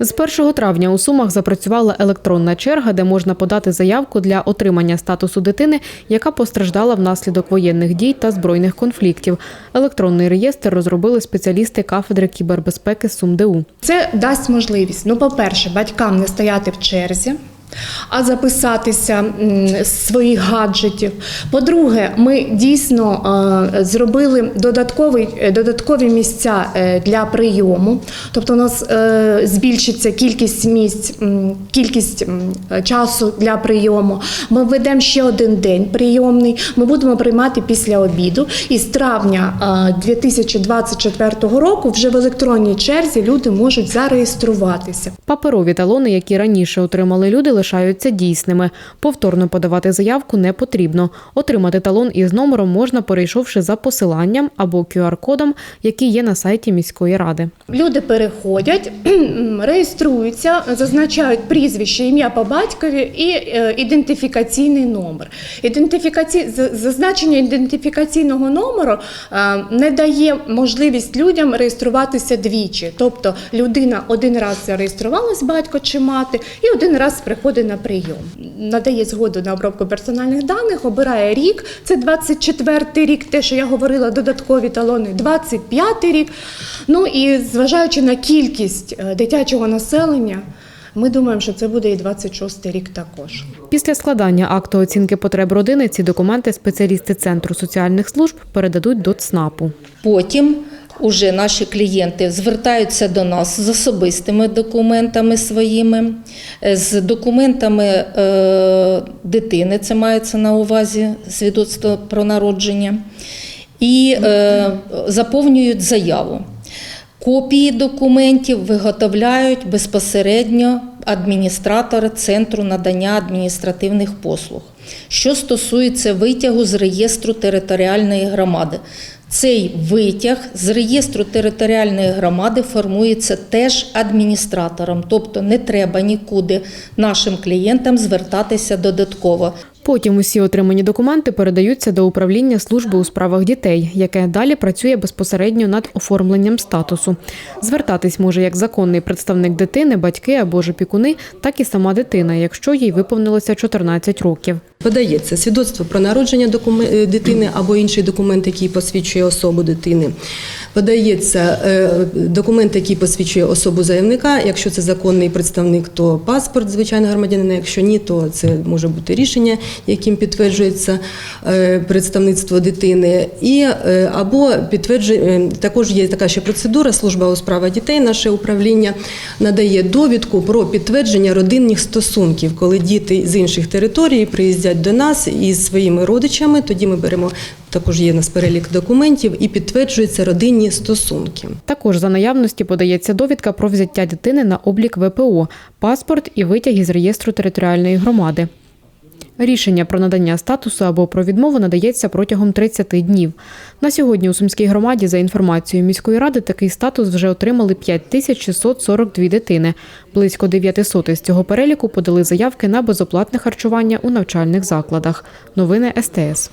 З 1 травня у Сумах запрацювала електронна черга, де можна подати заявку для отримання статусу дитини, яка постраждала внаслідок воєнних дій та збройних конфліктів. Електронний реєстр розробили спеціалісти кафедри кібербезпеки СумДУ. Це дасть можливість, ну, по-перше, батькам не стояти в черзі. А записатися своїх гаджетів. По-друге, ми дійсно зробили додатковий, е, додаткові місця е, для прийому. Тобто, у нас е, збільшиться кількість місць, кількість часу для прийому. Ми введемо ще один день прийомний. Ми будемо приймати після обіду. І з травня е, 2024 року вже в електронній черзі люди можуть зареєструватися. Паперові талони, які раніше отримали люди, лишаються дійсними. Повторно подавати заявку не потрібно. Отримати талон із номером можна, перейшовши за посиланням або QR-кодом, який є на сайті міської ради. Люди переходять, реєструються, зазначають прізвище, ім'я по батькові і е, ідентифікаційний номер. Ідентифікаці... Зазначення ідентифікаційного номеру е, не дає можливість людям реєструватися двічі. Тобто людина один раз зареєструвалась, батько чи мати, і один раз приходить на прийом. Надає згоду на обробку персональних даних, обирає рік. Це 24-й рік, те, що я говорила, додаткові талони, 25-й рік. Ну і зважаючи на кількість е, дитячого населення, ми думаємо, що це буде і 26-й рік також. Після складання акту оцінки потреб родини ці документи спеціалісти Центру соціальних служб передадуть до ЦНАПу. Потім уже наші клієнти звертаються до нас з особистими документами своїми, е, з документами е, дитини, це мається на увазі свідоцтво про народження, і е, заповнюють заяву. Копії документів виготовляють безпосередньо адміністратори Центру надання адміністративних послуг. Що стосується витягу з реєстру територіальної громади, цей витяг з реєстру територіальної громади формується теж адміністратором, тобто не треба нікуди нашим клієнтам звертатися додатково. Потім усі отримані документи передаються до управління служби у справах дітей, яке далі працює безпосередньо над оформленням статусу. Звертатись може як законний представник дитини, батьки або ж опікуни, так і сама дитина, якщо їй виповнилося 14 років. Подається свідоцтво про народження е, дитини або інший документ, який посвідчує особу дитини. Подається е, документ, який посвідчує особу заявника. Якщо це законний представник, то паспорт звичайно громадянина. Якщо ні, то це може бути рішення, яким підтверджується е, представництво дитини. І е, або підтверджує е, також є така ще процедура. Служба у справах дітей, наше управління надає довідку про підтвердження родинних стосунків, коли діти з інших територій приїздять до нас із своїми родичами. Тоді ми беремо також є у нас перелік документів і підтверджуються родинні стосунки. Також за наявності подається довідка про взяття дитини на облік ВПО, паспорт і витяг із реєстру територіальної громади. Рішення про надання статусу або про відмову надається протягом 30 днів. На сьогодні у Сумській громаді, за інформацією міської ради, такий статус вже отримали 5642 дитини. Близько 900 з цього переліку подали заявки на безоплатне харчування у навчальних закладах. Новини СТС.